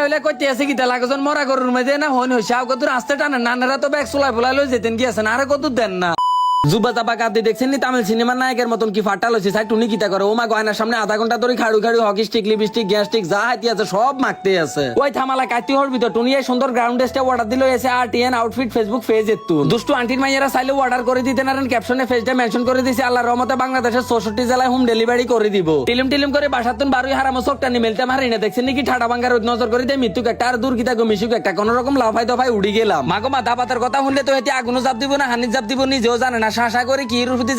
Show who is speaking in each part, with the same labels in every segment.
Speaker 1: হইলে কইতে আছে কি তালা গজন মরা গরুর মধ্যে না, হন হইছে। আগে কত রাস্তা টানে নানারা তো ব্যাগ চলাই ফলাই লই যেতেন, গিয়েছেন। আরে কত দেন না। জুবা চাপা কাঁদতে দেখছেন নি? তামিল সিনেমার নায়কের মতন কি ফাটাল হয়েছে সাই টুনি কিতা করে। ও মা গয়নার সামনে আধা ঘণ্টা ধরে খাড়ু খাড়ু হকি স্টিক লিপস্টিক গ্যাস যা হাতি আছে, সব মাখতে আছে। টুনি এই সুন্দর গ্রাউন্ড মাইয়ারা চাইলে অর্ডার করে দিতে নারেন ক্যাপশনে দিছে, আল্লাহর রহমতে বাংলাদেশের চৌষট্টি জেলায় হোম ডেলিভারি করে দিব। টিলিম টিলিম করে বাসাতুন বারোই হারামো চোখটা নিমেলতে মারি না। দেখছেন নাকি ঠাডা ভাঙ্গার নজর করে দিয়ে? মৃত্যুক একটা আর দূর কিতা গো মিশুক একটা কোন রকম লাফাই দফাই উড়ি গেলাম। মাগো মাথা পাতার কথা শুনলে তো এতে আগুনও চাপ দিব না, হানির চাপ দিব, নিজেও জানে না শাসা করে কি রুফতি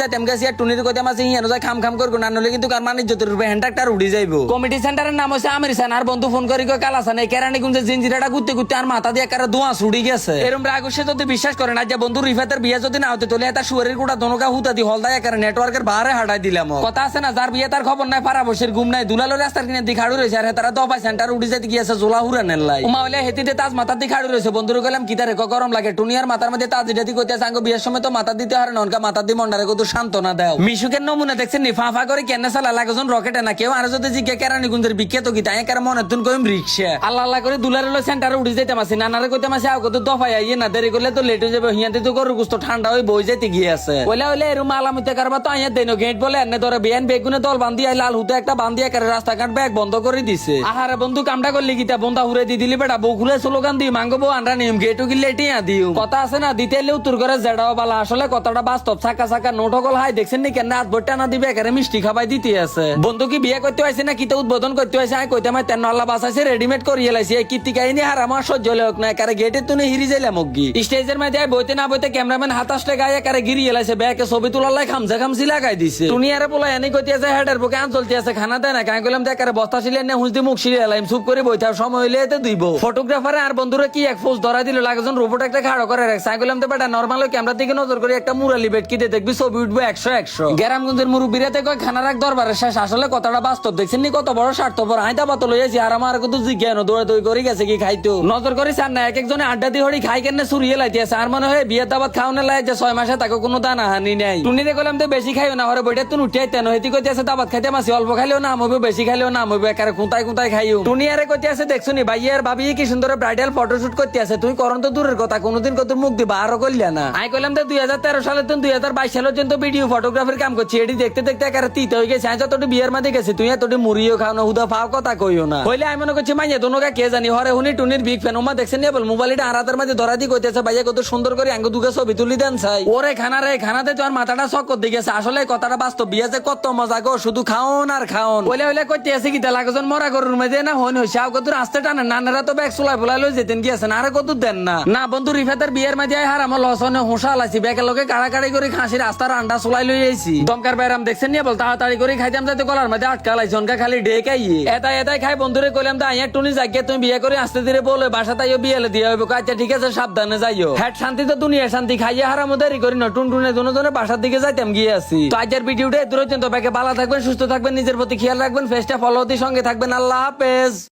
Speaker 1: টুনির কইতে মাসে হিয়ানো যায় খাম খাম করব না নলে কিন্তু কার মানে যত রূপে হ্যান্ডাকটার উড়ি যাইবো। কমিটি সেন্টারের নাম হচ্ছে আমির সান আর বন্ধু ফোন করি কই কালাসান এই কেরানি গুঞ্জে জিনজিরাটা ঘুরতে ঘুরতে আর মাথা দিয়ে কারা ধোঁয়া ছুড়ি গেছে। এরম রাগ সে যদি বিশ্বাস করে না যে বন্ধু রিফাতের বিয়ে যদি না হতে তোলে তার সুয়ারের গোটা দনকা হুতা দি হলদায় একারে নেটওয়ার্কের বাহারে হাঁটাই দিলাম। কথা আছে না যার বিয়ে তার খবর নাই পারা বসের ঘুম নাই দুলালো রাস্তার কিনে দিখাড়ু রয়েছে আর তারা দফাই সেন্টার উঠে যেতে গিয়েছে জোলা হুরা নেলাই উমা হলে হেতিতে তাজ মাথার দিখাড়ু রয়েছে। বন্ধুর গেলাম কিতারে ক গরম লাগে? টুনিয়ার মাথার মধ্যে তাজ ইটাতি কইতে সাঙ্গ বিয়ের সময় তো মাথা দিতে হারে ননকা মাথা দি মন্ডারে কত সান্ত্বনা দেও। মিশুকের নমুনা দেখছেন নি? ফা ফা করে কেন সালা লাগজন রকেটে না কেউ? আর যদি জিজ্ঞে কেরানি গুঞ্জের বিখ্যাত গীতা একার মনে তুন কইম রিক্সা। আল্লাহ আল্লাহ করে দুলারে লো সেন্টারে উঠে যাইতে মাসি নানারে কইতে মাসি আও কত দফাই আইয়ে না দেরি করলে তো লেট হয়ে যাবে হিয়াতে তো গরু গুস্ত ঠান্ডা হয়ে বই যাইতে গিয়ে আছে। বলে হইলে এরম আলামিতে কারবা তো আইয়া দেনো গেট বলে এনে ধরে বিয়ান বেগুনে দল বান্ধি আই লাল হুতে একটা বান্ধি একারে রাস্তাঘাট ব্যাগ বন্ধ করে দিছে। আহারে বন্ধু কামটা করলি গীতা বন্ধা হুরে দি দিলি বেটা বউ খুলে স্লোগান দি মাঙ্গো বউ আন্ডা নিয়ম গেটু গিলে টিয়া দিও কথা আছে না দিতে এলে উত্তর করে জেডাও বালা আসলে কথাটা বাস্তব, ছাকা ছাকা নোট হকল হাই, দেখছেন নি কেন? হাত ভরটা না দিবে একারে মিষ্টি খাবাই দিতে আছে। বন্ধু কি বিয়ে করতে হয়েছে না কিতা উদ্বোধন করতে হয়েছে আই কইতে মাই তেন আল্লাহ বাসাইছে রেডিমেড করিয়ে লাইছে। কীর্তি কাহিনী আর আমার সহ্য হোক না একারে গেটে তুনে হিরি যাইলাম অগ্গি স্টেজের মধ্যে আই বইতে না বইতে ক্যামেরাম্যান হাত আসলে গায়ে একারে গিরিয়ে লাইছে ব্যাকে ছবি তোলার লাই খামসা খামসি লাগাই দিছে। তুমি আরে পোলা এনে কইতে আছে, হেডের বুকে আন চলতে আছে, খানা দেয় না কাই কইলাম দেখারে বস্তা ছিলে না হুঁজদি মুখ ছিলে লাইম চুপ করে বইতে আর সময় হইলে এতে দিব। ফটোগ্রাফারে আর বন্ধুরা কি এক ফোজ ধরা দিল, লাগজন রোবট একটা খাড়ো করে রাখছে। আমি কইলাম তো বেটা নরমাল ক্যামেরা দিকে নজর করে, একটা মুরালি কিতে দেখবি? ছবি উঠবে একশো একশো। গ্রামগঞ্জের কয় খানা রাখ দরবারের শেষ। আসলে কথাটা বাস্তব। দেখছেন নি কত বড় স্বার্থপর? আইতা পাতল আর আমার কিন্তু জিজ্ঞান দৌড়ে দৌড়ি করে গেছে কি খাইতো? নজর করে চান না এক একজনে আড্ডা দিয়ে হড়ি খাই কেন সুরিয়ে লাইতে আছে। আর মনে হয় দাবাত যে ছয় মাসে তাকে কোনো দানা হানি নাই। টুনিরে তো বেশি খাইও না। হরে বইটা তুন উঠিয়াই তেন হেতি কইতে আছে দাবাত খাইতে মাসি, অল্প খাইলেও নাম হবে বেশি খাইলেও নাম হবে একারে কুঁতায় কুঁতায় খাইও। টুনি আরে কইতে আছে, দেখছ নি, ভাই আর ভাবি কি সুন্দর ব্রাইডাল ফটোশুট করতে আছে। তুই করন তো দূরের কথা, কোনোদিন কত মুখ দিবা, আরও করলে না। আই কইলাম, তো দুই হাজার তেরো সালে তুই দুই হাজার বাইশ সালের জন্য ভিডিও ফটোগ্রাফির কাম করছি। এটি দেখতে দেখতে একারে তিতে হয়ে গেছে। তোটি বিয়ের মাঝে গেছে তুই তোটি মুড়িও খাও না, হুদা ফাও কথা কইও না। হইলে আমি মনে করছি, মাইয়া দোনোকা কে জানি? হরে হুনি টুনির বিগ ফ্যান ওমা দেখছেন বল মোবাইলটা আরাতের মাঝে ধরা দি কইতেছে, ভাইয়া, কত সুন্দর করে আঙ্গ দুগে ছবি তুলি দেন চাই। ওরে খানা রে, খানাতে তোর মাথাটা চক্কর দিয়ে গেছে। আসলে কথাটা বাস্তব। বিয়ে যে কত মজা গো, শুধু খাওন আর খাওন। বলে হইলে কইতে আছে কি তেলা গজন মরা গরুর মধ্যে না হন হইছে। আও কত রাস্তা টানে নানারা তো ব্যাগ চলাই ফলাই লই যেতেন গিয়েছেন আরে কত দেন না। না, বন্ধু, রিফাতের বিয়ের মাঝে হার আমার লসনে হোসা লাইছি ব্যাগের লোকে কাড়াকাড়ি করে রাস্তার আন্ডা চলাই লই আইছি। দমকার দেখছেন নি বল? তাড়াতাড়ি করে খাইতাম যাতে মধ্যে আটকা লাইছি খালি এটাই এটাই খাই, বন্ধুরে কইলাম তো টুনি যাকে তুমি বিয়ে করে আসতে ধীরে বলে বাসা তাইও বিয়ে দিয়ে হবে আচ্ছা ঠিক আছে, সাবধানে যাইও। হ্যাট শান্তি তো দুনিয়া শান্তি, খাইয়ে হারাম, দেরি করি না। টুন টুনে দুনো জনের বাসার দিকে যাইতাম, গিয়ে আসি। তো আজকের ভিডিওটা দূর পর্যন্ত ব্যাগে ভালো থাকবেন, সুস্থ থাকবেন, নিজের প্রতি খেয়াল রাখবেন ফেসটা ফলো সঙ্গে থাকবেন। আল্লাহ হাফেজ।